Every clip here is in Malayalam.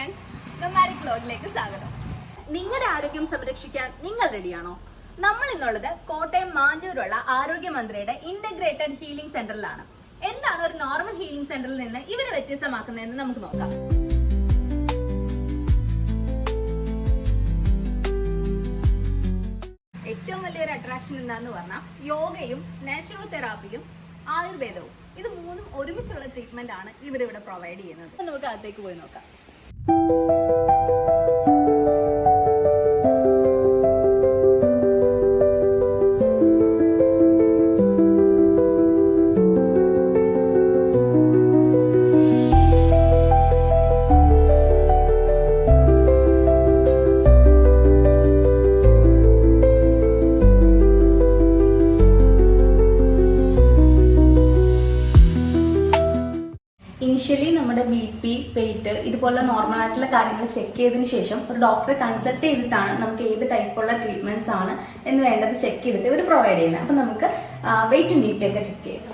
ഫ്രണ്ട്സ് സ്വാഗതം. നിങ്ങളുടെ ആരോഗ്യം സംരക്ഷിക്കാൻ നിങ്ങൾ റെഡിയാണോ? നമ്മൾ ഇന്നുള്ളത് കോട്ടയം മാഞ്ഞൂരുള്ള ആരോഗ്യമന്ത്രിയുടെ ഇന്റഗ്രേറ്റഡ് ഹീലിംഗ് സെന്ററിലാണ് എന്താണ് ഒരു നോർമൽ ഹീലിംഗ് സെന്ററിൽ നിന്ന് ഇവരെ വ്യത്യസ്തമാക്കുന്നതെന്ന് നമുക്ക് നോക്കാം. ഏറ്റവും വലിയൊരു അട്രാക്ഷൻ എന്താന്ന് പറഞ്ഞാൽ യോഗയും നാച്ചുറൽ തെറാപ്പിയും ആയുർവേദവും. ഇത് മൂന്നും ഒരുമിച്ചുള്ള ട്രീറ്റ്മെന്റ് ആണ് ഇവരിവിടെ പ്രൊവൈഡ് ചെയ്യുന്നത്. നമുക്ക് അകത്തേക്ക് പോയി നോക്കാം. Música വെയിറ്റ് ഇതുപോലെ നോർമൽ ആയിട്ടുള്ള കാര്യങ്ങൾ ചെക്ക് ചെയ്തതിന് ശേഷം ഒരു ഡോക്ടറെ കൺസൾട്ട് ചെയ്തിട്ടാണ് നമുക്ക് ഏത് ടൈപ്പുള്ള ട്രീറ്റ്മെന്റ്സ് ആണ് എന്ന് വേണ്ടത് ചെക്ക് ചെയ്തിട്ട് ഇവർ പ്രൊവൈഡ് ചെയ്യുന്നത്. അപ്പം നമുക്ക് വെയിറ്റും ബി പി ഒക്കെ ചെക്ക് ചെയ്യാം.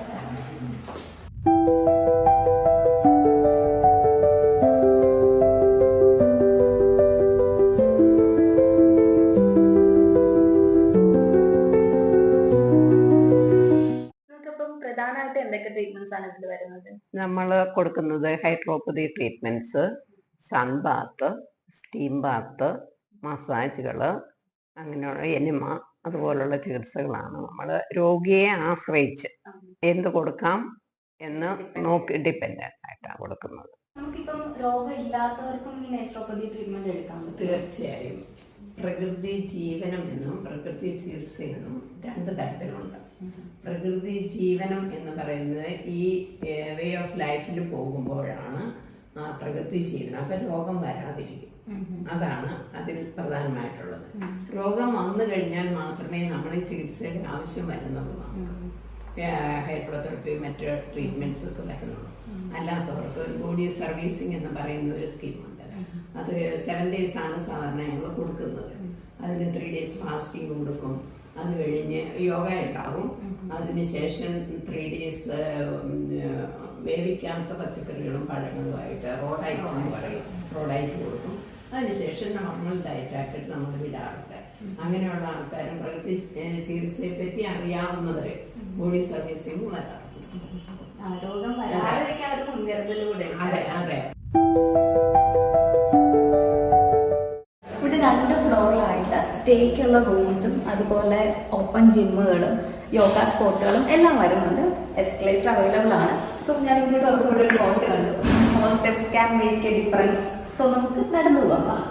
നമ്മൾ കൊടുക്കുന്നത് hydropathy treatments sun bath steam bath മസാജുകൾ അങ്ങനെയുള്ള എനിമ അതുപോലുള്ള ചികിത്സകളാണ്. നമ്മൾ രോഗിയെ ആശ്രയിച്ച് എന്ത് കൊടുക്കാം എന്ന് നോക്കി ഡിപ്പെൻഡന്റ് ആയിട്ടാണ് കൊടുക്കുന്നത്. നമുക്കിപ്പം രോഗം ഇല്ലാത്തവർക്കും ഈ നേച്ചുറോപ്പതി ട്രീറ്റ്മെന്റ് എടുക്കാം തീർച്ചയായും. പ്രകൃതി ജീവനം എന്നും പ്രകൃതി ചികിത്സ എന്നും രണ്ട് തരത്തിലുണ്ട്. പ്രകൃതി ജീവനം എന്ന് പറയുന്നത് ഈ വേ ഓഫ് ലൈഫിൽ പോകുമ്പോഴാണ് ആ പ്രകൃതി ജീവനം. അപ്പൊ രോഗം വരാതിരിക്കും. അതാണ് അതിൽ പ്രധാനമായിട്ടുള്ളത്. രോഗം വന്നു കഴിഞ്ഞാൽ മാത്രമേ നമ്മൾ ഈ ചികിത്സയുടെ ആവശ്യം വരുന്നുള്ളൂ ഹൈഡ്രോതെറപ്പി മറ്റ് ട്രീറ്റ്മെന്റ്സ് ഒക്കെ വരുന്നുള്ളൂ. അല്ലാത്തവർക്ക് ഒരു ബോഡി സർവീസിങ് എന്ന് പറയുന്ന ഒരു സ്കീമുണ്ട് അത് സെവൻ ഡേയ്സ് ആണ് സാധാരണ ഞങ്ങൾ കൊടുക്കുന്നത്. അതിന് ത്രീ ഡേയ്സ് ഫാസ്റ്റിംഗ് കൊടുക്കും. അത് കഴിഞ്ഞ് യോഗ ഉണ്ടാകും അതിനുശേഷം ത്രീ ഡേയ്സ് വേവിക്കാത്ത പച്ചക്കറികളും പഴങ്ങളുമായിട്ട് റോഡൈറ്റ് എന്ന് പറയും. റോഡായിട്ട് കൊടുക്കും. അതിനുശേഷം നോർമൽ ഡയറ്റ് ആക്കിയിട്ട് നമ്മൾ വിടാറുണ്ട്. അങ്ങനെയുള്ള ആൾക്കാരും പ്രകൃതി ചികിത്സയെ പറ്റി അറിയാവുന്നവർ ബോഡി സർവീസിംഗ് വരാറുണ്ട്. അതെ അതെ. സ്റ്റേക്കുള്ള റൂംസും അതുപോലെ ഓപ്പൺ ജിമ്മുകളും യോഗ സ്പോട്ടുകളും എല്ലാം വരുന്നുണ്ട്. എസ്കലേറ്റർ അവൈലബിൾ ആണ്. സോ ഞാൻ ഇങ്ങോട്ട് അതുകൊണ്ട് ഒരു ബോട്ട് കണ്ടു. Small steps can make a difference so നമുക്ക് നടന്നു പോകാം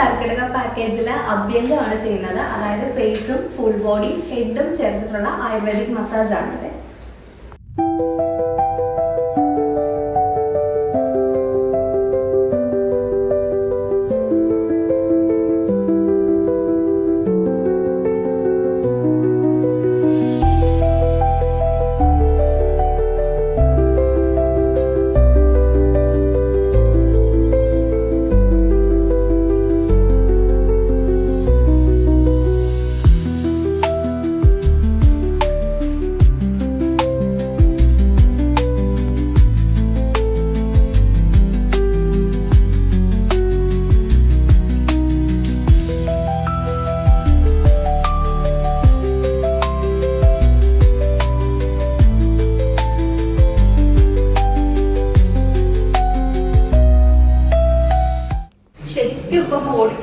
കർക്കിടക പാക്കേജിൽ അഭ്യന്തമാണ് ചെയ്യുന്നത്. അതായത് ഫേസും ഫുൾ ബോഡിയും ഹെഡും ചേർത്തിട്ടുള്ള ആയുർവേദിക് മസാജ്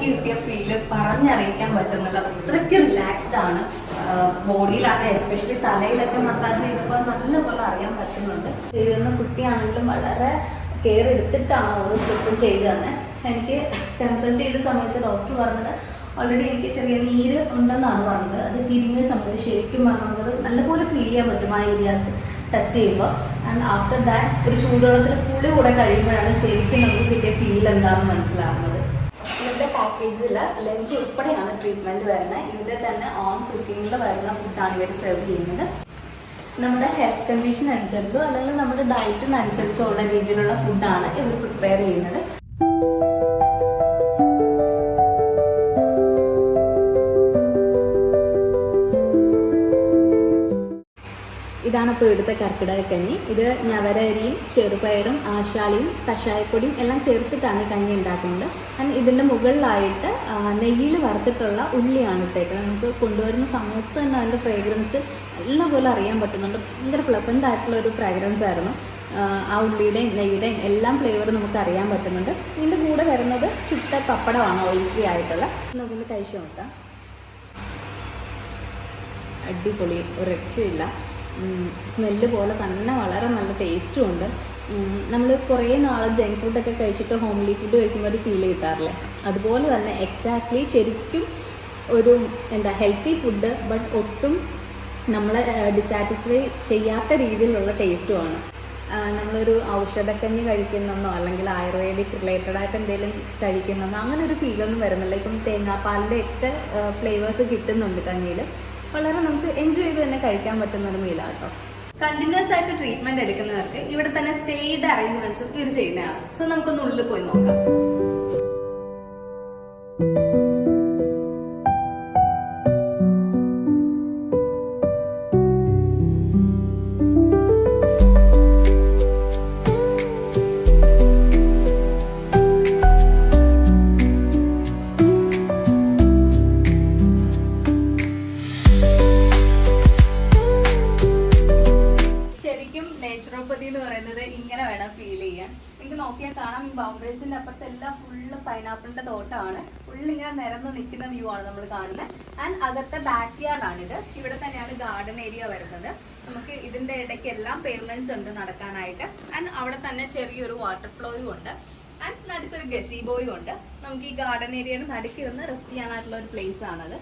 കിട്ടിയ ഫീൽ പറഞ്ഞറിയിക്കാൻ പറ്റുന്നില്ല. അത്രയ്ക്ക് റിലാക്സ്ഡ് ആണ്. ബോഡിയിലാണ് എസ്പെഷ്യലി തലയിലൊക്കെ മസാജ് ചെയ്തപ്പോൾ നല്ലപോലെ അറിയാൻ പറ്റുന്നുണ്ട്. ചെയ്തിരുന്ന കുട്ടിയാണെങ്കിലും വളരെ കെയർ എടുത്തിട്ടാണ് ഓരോ സ്റ്റെപ്പും ചെയ്തു തന്നെ. എനിക്ക് കൺസൾട്ട് ചെയ്ത സമയത്ത് ഡോക്ടർ പറഞ്ഞത് ഓൾറെഡി എനിക്ക് ചെറിയ നീര് ഉണ്ടെന്നാണ് പറഞ്ഞത്. അത് തിരിഞ്ഞ സമയത്ത് ശരിക്കും പറഞ്ഞത് നല്ലപോലെ ഫീൽ ചെയ്യാൻ പറ്റും ആ ഏരിയാസ് ടച്ച് ചെയ്യുമ്പോൾ. ആൻഡ് ആഫ്റ്റർ ദാറ്റ് ഒരു ചൂടുവെള്ളത്തിൽ പുളി കൂടെ കഴിയുമ്പോഴാണ് ശരിക്കും നമുക്ക് കിട്ടിയ ഫീൽ എന്താണെന്ന് മനസ്സിലാവുന്നത്. ഇവരുടെ പാക്കേജിൽ ലഞ്ച് ഉൾപ്പെടെയാണ് ട്രീറ്റ്മെന്റ് വരുന്നത്. ഇവിടെ തന്നെ ഓൺ കുക്കിങ്ങിൽ വരുന്ന ഫുഡാണ് ഇവർ സെർവ് ചെയ്യുന്നത്. നമ്മുടെ ഹെൽത്ത് കണ്ടീഷൻ അനുസരിച്ചോ അല്ലെങ്കിൽ നമ്മുടെ ഡയറ്റിനനുസരിച്ചോ ഉള്ള രീതിയിലുള്ള ഫുഡാണ് ഇവർ പ്രിപ്പയർ ചെയ്യുന്നത്. ഇതാണ് ഇപ്പോൾ ഇവിടുത്തെ കർക്കിടകക്കഞ്ഞി. ഇത് ഞവരരിയും ചെറുപയറും ആശാളിയും കഷായപ്പൊടിയും എല്ലാം ചേർത്തിട്ടാണ് കഞ്ഞി ഉണ്ടാക്കുന്നത്. ആൻഡ് ഇതിന്റെ മുകളിലായിട്ട് നെയ്യിൽ വറുത്തിട്ടുള്ള ഉള്ളിയാണ് ഇട്ടേക്കുന്നത്. നമുക്ക് കൊണ്ടുവരുന്ന സമയത്ത് തന്നെ അതിന്റെ ഫ്രേഗ്രൻസ് നല്ലപോലെ അറിയാൻ പറ്റുന്നുണ്ട്. ഭയങ്കര പ്ലസന്റ് ആയിട്ടുള്ള ഒരു ഫ്രാഗ്രൻസ് ആയിരുന്നു. ആ ഉള്ളിയുടെയും നെയ്യുടെയും എല്ലാം ഫ്ലേവർ നമുക്ക് അറിയാൻ പറ്റുന്നുണ്ട്. ഇതിന്റെ കൂടെ വരുന്നത് ചുട്ട പപ്പടമാണ് ഓയിൽ ഫ്രീ ആയിട്ടുള്ള. നമുക്കൊന്ന് കഴിച്ചു നോക്കാം. അടിപൊളി ഒരു രക്ഷയില്ല സ്മെല്ല് പോലെ തന്നെ വളരെ നല്ല ടേസ്റ്റും ഉണ്ട്. നമ്മൾ കുറേ നാൾ ജങ്ക് ഫുഡൊക്കെ കഴിച്ചിട്ട് ഹോംലി ഫുഡ് കഴിക്കുമ്പോൾ ഒരു ഫീൽ കിട്ടാറില്ലേ? അതുപോലെ തന്നെ എക്സാക്ട്ലി ശരിക്കും ഒരു എന്താ ഹെൽത്തി ഫുഡ് ബട്ട് ഒട്ടും നമ്മളെ ഡിസാറ്റിസ്ഫൈ ചെയ്യാത്ത രീതിയിലുള്ള ടേസ്റ്റുമാണ് നമ്മളൊരു ഔഷധക്കഞ്ഞ് കഴിക്കുന്നെന്നോ അല്ലെങ്കിൽ ആയുർവേദിക് റിലേറ്റഡ് ആയിട്ട് എന്തെങ്കിലും കഴിക്കുന്നെന്നോ അങ്ങനെ ഒരു ഫീലൊന്നും വരുന്നില്ല. ഇപ്പം തേങ്ങാപ്പാലിന്റെ ഒക്കെ ഫ്ലേവേഴ്സ് കിട്ടുന്നുണ്ട് കഞ്ഞിയിൽ വളരെ നമുക്ക് എൻജോയ് ചെയ്ത് തന്നെ കഴിക്കാൻ പറ്റുന്ന ഒരു മീലാണ് കേട്ടോ കണ്ടിന്യൂസ് ആയിട്ട് ട്രീറ്റ്മെന്റ് എടുക്കുന്നവർക്ക് ഇവിടെ തന്നെ സ്റ്റേയുടെ അറേഞ്ച്മെന്റ്സും ഇവർ ചെയ്യുന്നതാണ്. സോ നമുക്കൊന്ന് ഉള്ളിൽ പോയി നോക്കാം. നേച്ചുറോപ്പതി എന്ന് പറയുന്നത് ഇങ്ങനെ വേണം ഫീൽ ചെയ്യാൻ. നിങ്ങൾക്ക് നോക്കിയാൽ കാണാം ബൗണ്ടറീസിന്റെ അപ്പുറത്ത് എല്ലാം ഫുള്ള് പൈനാപ്പിളിന്റെ തോട്ടമാണ് ഫുള്ള് ഇങ്ങനെ നിരന്ന് നിൽക്കുന്ന വ്യൂ ആണ് നമ്മൾ കാണുന്നത് ആൻഡ് അകത്തെ ബാക്ക് യാർഡ് ആണിത്. ഇവിടെ തന്നെയാണ് ഗാർഡൻ ഏരിയ വരുന്നത്. നമുക്ക് ഇതിന്റെ ഇടയ്ക്ക് എല്ലാം പേയ്മെന്റ്സ് ഉണ്ട് നടക്കാനായിട്ട്. ആൻഡ് അവിടെ തന്നെ ചെറിയൊരു വാട്ടർ ഫ്ലോയും ഉണ്ട്. ആൻഡ് നടുക്കൊരു ഗസീബോയും ഉണ്ട്. നമുക്ക് ഈ ഗാർഡൻ ഏരിയയുടെ നടുക്കിരുന്ന് റെസ്റ്റ് ചെയ്യാനായിട്ടുള്ള ഒരു പ്ലേസ് ആണത്.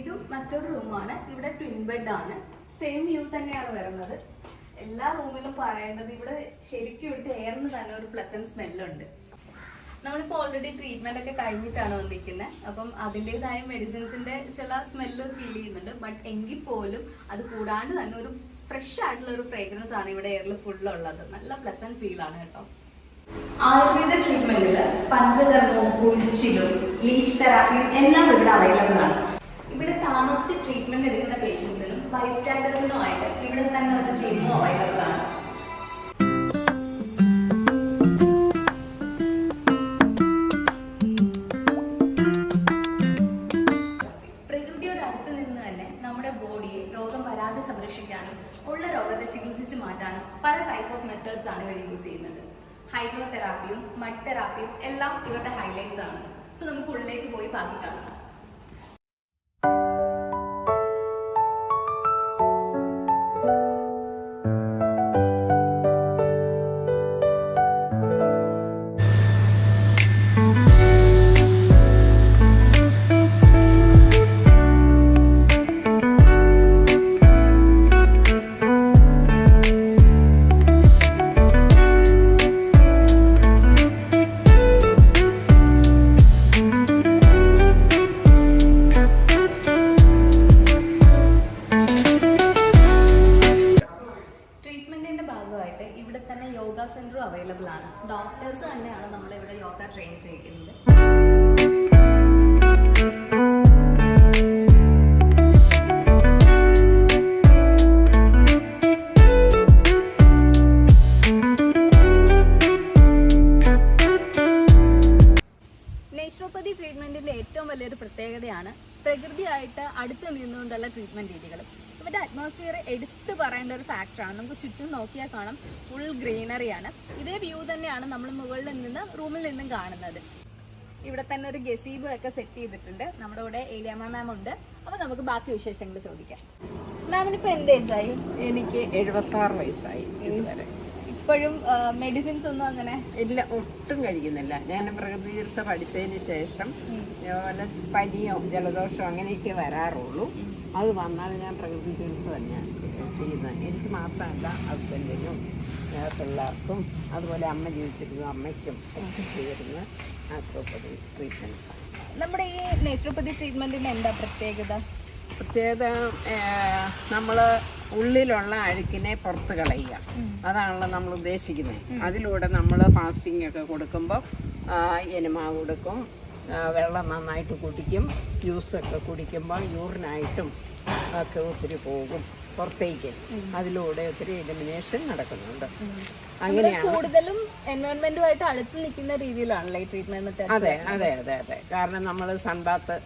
ഇതും മറ്റൊരു റൂമാണ് ഇവിടെ ട്വിൻ ബെഡ് ആണ്. സെയിം വ്യൂ തന്നെയാണ് വരുന്നത്. എല്ലാ റൂമിലും പറയേണ്ടത് ഇവിടെ ശരിക്കും ഇവിടുത്തെ എയറിന് തന്നെ ഒരു പ്ലസന്റ് സ്മെല്ലുണ്ട് നമ്മളിപ്പോൾ ഓൾറെഡി ട്രീറ്റ്മെന്റ് ഒക്കെ കഴിഞ്ഞിട്ടാണ് വന്നിരിക്കുന്നത് അപ്പം അതിന്റെതായ മെഡിസിൻസിന്റെ ചില സ്മെല്ല് ഫീൽ ചെയ്യുന്നുണ്ട്. ബട്ട് എങ്കിൽ പോലും അത് കൂടാണ്ട് തന്നെ ഒരു ഫ്രഷ് ആയിട്ടുള്ള ഒരു ഫ്രേഗ്രൻസ് ആണ് ഇവിടെ എയറിൽ ഫുൾ ഉള്ളത്. നല്ല പ്ലസന്റ് ഫീൽ ആണ് കേട്ടോ. ആയുർവേദ ട്രീറ്റ്മെന്റിൽ പഞ്ചകർമ്മവും കുഴിച്ചിലും ലീച്ച് തെറാപ്പിയും എല്ലാം ഇവിടെ അവൈലബിൾ ആണ്. ഇവിടെ താമസിച്ച് ട്രീറ്റ്മെന്റ് എടുക്കുന്ന പേഷ്യൻസിനും ബൈസ്റ്റാൻഡേഴ്സിനും ആയിട്ട് ഇവിടെ തന്നെ ഒരു ജിമ്മും അവൈലബിൾ ആണ്. അടുത്ത് നമ്മുടെ രോഗം വരാതെ ഉള്ള രോഗത്തെ പല ടൈപ്പ് ഓഫ് മെത്തേഡ്സ് ആണ് യൂസ് ചെയ്യുന്നത്. ഹൈഡ്രോതെറാപ്പിയും മഡ് തെറാപ്പിയും എല്ലാം ഇവരുടെ ഹൈലൈറ്റ്സ് ആണ്. സോ നമുക്ക് ഉള്ളിലേക്ക് പോയി ബാക്കി കാണാം സെന്ററും അവൈലബിൾ ആണ്. ഡോക്ടേഴ്സ് തന്നെയാണ് നമ്മളിവിടെ യോഗ ട്രെയിൻ ചെയ്യിക്കുന്നത്. നേച്ചുറോപ്പതി ഏറ്റവും വലിയൊരു പ്രത്യേകതയാണ് പ്രകൃതിയായിട്ട് അടുത്ത് നിന്നുകൊണ്ടുള്ള ട്രീറ്റ്മെന്റ് രീതികൾ. ഇവരുടെ അറ്റ്മോസ്ഫിയർ എടുത്തു പറയേണ്ട ഒരു ഫാക്ടറാണ് നമുക്ക് ചുറ്റും നോക്കിയാൽ കാണാം ഫുൾ ഗ്രീനറിയാണ് ഇതേ വ്യൂ തന്നെയാണ് നമ്മൾ മുകളിൽ നിന്ന് റൂമിൽ നിന്നും കാണുന്നത്. ഇവിടെ തന്നെ ഒരു ഗസീബോ ഒക്കെ സെറ്റ് ചെയ്തിട്ടുണ്ട്. നമ്മുടെ കൂടെ ഏലിയാമ്മ മാം ഉണ്ട്. അപ്പൊ നമുക്ക് ബാക്കി വിശേഷങ്ങൾ ചോദിക്കാം. മാമിന് ഇപ്പൊ എന്ത് വയസ്സായി? എനിക്ക് എഴുപത്തി ആറ് വയസ്സായി ഇപ്പോഴും മെഡിസിൻസ് ഒന്നും അങ്ങനെ? ഇല്ല ഒട്ടും കഴിക്കുന്നില്ല. ഞാൻ പ്രകൃതി ചികിത്സ പഠിച്ചതിന് ശേഷം പനിയോ ജലദോഷമോ അങ്ങനെയൊക്കെ വരാറുള്ളൂ. അത് വന്നാൽ ഞാൻ പ്രകൃതി ചികിത്സ തന്നെയാണ് ചെയ്യുന്നത്. എനിക്ക് മാത്രമല്ല ഹസ്ബൻഡിനും പിള്ളേർക്കും അതുപോലെ അമ്മ ജീവിച്ചിരുന്ന അമ്മയ്ക്കും ഒക്കെ ചെയ്തിരുന്ന നാച്ചുറോപ്പതി ട്രീറ്റ്മെന്റ് നമ്മുടെ ഈ നാച്ചുറോപ്പതി ട്രീറ്റ്മെന്റിന് എന്താ പ്രത്യേകത? പ്രത്യേകത നമ്മൾ ഉള്ളിലുള്ള അഴുക്കിനെ പുറത്ത് കളയുക. അതാണല്ലോ നമ്മൾ ഉദ്ദേശിക്കുന്നത്. അതിലൂടെ നമ്മൾ ഫാസ്റ്റിംഗ് ഒക്കെ കൊടുക്കുമ്പോൾ എനുമ കൊടുക്കും വെള്ളം നന്നായിട്ട് കുടിക്കും. ജ്യൂസൊക്കെ കുടിക്കുമ്പോൾ യൂറിനായിട്ടും ഒക്കെ ഒത്തിരി പോകും പുറത്തേക്ക്. അതിലൂടെ ഒത്തിരി എലിമിനേഷൻ നടക്കുന്നുണ്ട്. അങ്ങനെയാണ് കൂടുതലും എൻവയോൺമെന്റുമായിട്ട് അടുത്ത് നിൽക്കുന്ന രീതിയിലാണല്ലേ ട്രീറ്റ്മെന്റ് അതെ അതെ അതെ അതെ. കാരണം നമ്മൾ സൺബാത്ത്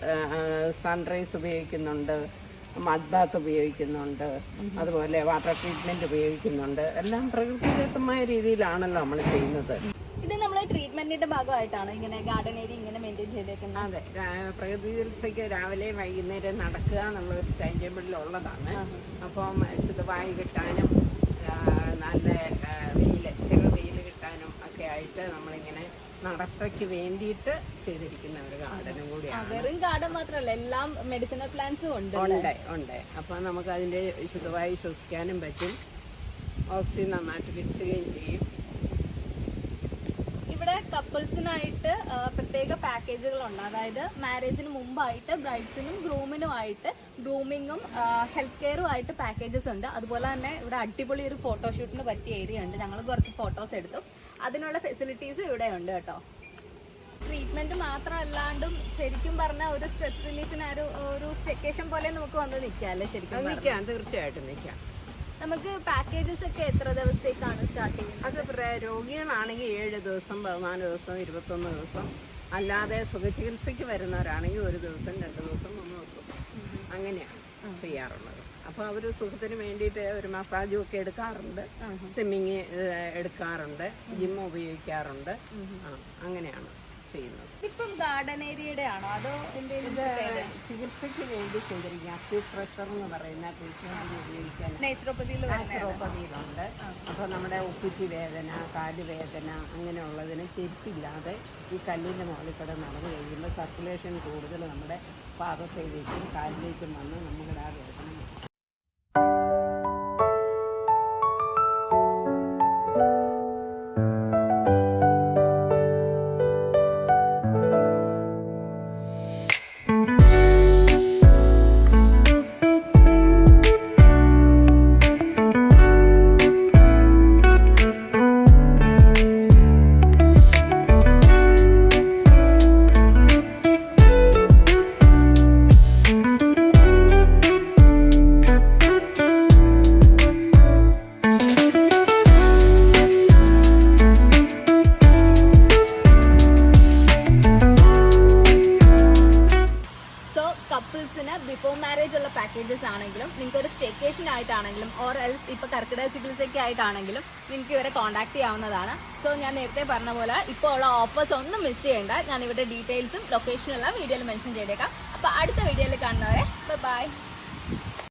സൺറൈസ് ഉപയോഗിക്കുന്നുണ്ട് മഡ് ബാത്ത് ഉപയോഗിക്കുന്നുണ്ട് അതുപോലെ വാട്ടർ ട്രീറ്റ്മെന്റ് ഉപയോഗിക്കുന്നുണ്ട്. എല്ലാം പ്രകൃതിദത്തമായ രീതിയിലാണല്ലോ നമ്മൾ ചെയ്യുന്നത്. ഇത് നമ്മൾ ട്രീറ്റ്മെന്റിന്റെ ഭാഗമായിട്ടാണ് ഇങ്ങനെ ഗാർഡൻ ഏരിയ ഇങ്ങനെ മെയിന്റെയിൻ ചെയ്തേക്കുന്നത്. അതെ പ്രകൃതി ചികിത്സയ്ക്ക് രാവിലെ വൈകുന്നേരം നടക്കുക എന്നുള്ള ടൈം ടേബിളിൽ ഉള്ളതാണ്. അപ്പം ശുദ്ധവായു കിട്ടാനും നല്ല വെയിൽ ചെറു വെയിൽ കിട്ടാനും ഒക്കെ ആയിട്ട് നമ്മളിങ്ങനെ നടത്തയ്ക്ക് വേണ്ടിയിട്ട് ചെയ്തിരിക്കുന്ന ഒരു ഗാർഡനും കൂടിയാണ്. വെറും ഗാർഡൻ മാത്രമല്ല എല്ലാം മെഡിസിനൽ പ്ലാന്റ്സും ഉണ്ട് ഉണ്ട് ഉണ്ട്. അപ്പം നമുക്ക് അതിന്റെ ശുദ്ധവായു ശ്വസിക്കാനും പറ്റും. ഓക്സിജൻ നന്നായിട്ട് കിട്ടുകയും ചെയ്യും. കപ്പിൾസിനായിട്ട് പ്രത്യേക പാക്കേജുകളുണ്ട് അതായത് മാരേജിന് മുമ്പായിട്ട് ബ്രൈഡ്സിനും ഗ്രൂമിനുമായിട്ട് ഗ്രൂമിങ്ങും ഹെൽത്ത് കെയറും ആയിട്ട് പാക്കേജസ് ഉണ്ട്. അതുപോലെ തന്നെ ഇവിടെ അടിപൊളി ഒരു ഫോട്ടോഷൂട്ടിന് പറ്റിയ ഏരിയ ഉണ്ട്. ഞങ്ങൾ കുറച്ച് ഫോട്ടോസ് എടുത്തു. അതിനുള്ള ഫെസിലിറ്റീസ് ഇവിടെ ഉണ്ട് കേട്ടോ. ട്രീറ്റ്മെന്റ് മാത്രമല്ലാണ്ടും ശരിക്കും പറഞ്ഞാൽ ഒരു സ്ട്രെസ് റിലീഫിന് ഒരു ഒരു സ്റ്റെക്കേഷൻ പോലെ നമുക്ക് വന്ന് നിൽക്കാം അല്ലേ? ശരിക്കും? നിൽക്കാം തീർച്ചയായിട്ടും നിൽക്കാം. നമുക്ക് പാക്കേജസ് ഒക്കെ എത്ര ദിവസത്തേക്കാണ് സ്റ്റാർട്ട് ചെയ്യുന്നത്? അത് പറയാം രോഗികളാണെങ്കിൽ ഏഴ് ദിവസം പതിനാല് ദിവസം ഇരുപത്തൊന്ന് ദിവസം. അല്ലാതെ സുഖചികിത്സയ്ക്ക് വരുന്നവരാണെങ്കിൽ ഒരു ദിവസം രണ്ട് ദിവസം മൂന്ന് ദിവസം അങ്ങനെയാണ് ചെയ്യാറുള്ളത്. അപ്പോൾ അവർ സുഖത്തിന് വേണ്ടിയിട്ട് ഒരു മസാജും ഒക്കെ എടുക്കാറുണ്ട്. സ്വിമ്മിങ് എടുക്കാറുണ്ട്. ജിം ഉപയോഗിക്കാറുണ്ട്. അങ്ങനെയാണ്. ചെയ്യുന്നത്. ഇപ്പം ഗാർഡൻ ഏരിയയുടെ ആണോ അതോ എന്തെങ്കിലും ചികിത്സയ്ക്ക് വേണ്ടി ചെയ്തിരിക്കുക അക്യൂട്ട് പ്രഷർ എന്ന് പറയുന്ന ഉപയോഗിക്കാൻ. നേച്ചുറോപ്പതിയിൽ നാച്ചുറോപ്പതിയിലുണ്ട് അപ്പോൾ നമ്മുടെ ഉപ്പിറ്റി വേദന കാൽ വേദന അങ്ങനെയുള്ളതിന് ചെരുപ്പില്ലാതെ ഈ കല്ലിന്റെ മുകളിൽ കൂടെ നടന്നു കഴിയുമ്പോൾ സർക്കുലേഷൻ കൂടുതൽ നമ്മുടെ പാദത്തിലേക്കും കാലിലേക്കും വന്ന് നമ്മുടെ ആ വേദന ആയിട്ടാണെങ്കിലും ഓർ എൽസ് ഇപ്പൊ കർക്കിടക ചികിത്സയ്ക്ക് ആയിട്ടാണെങ്കിലും നിങ്ങൾക്ക് ഇവരെ കോൺടാക്ട് ചെയ്യാവുന്നതാണ്. സോ ഞാൻ നേരത്തെ പറഞ്ഞ പോലെ ഇപ്പോൾ ഉള്ള ഓഫേഴ്സ് ഒന്നും മിസ് ചെയ്യേണ്ട. ഞാൻ ഇവിടെ ഡീറ്റെയിൽസും ലൊക്കേഷനും എല്ലാം വീഡിയോയിൽ മെൻഷൻ ചെയ്തേക്കാം. അപ്പോൾ അടുത്ത വീഡിയോയിൽ കാണുന്നവരെ ബൈ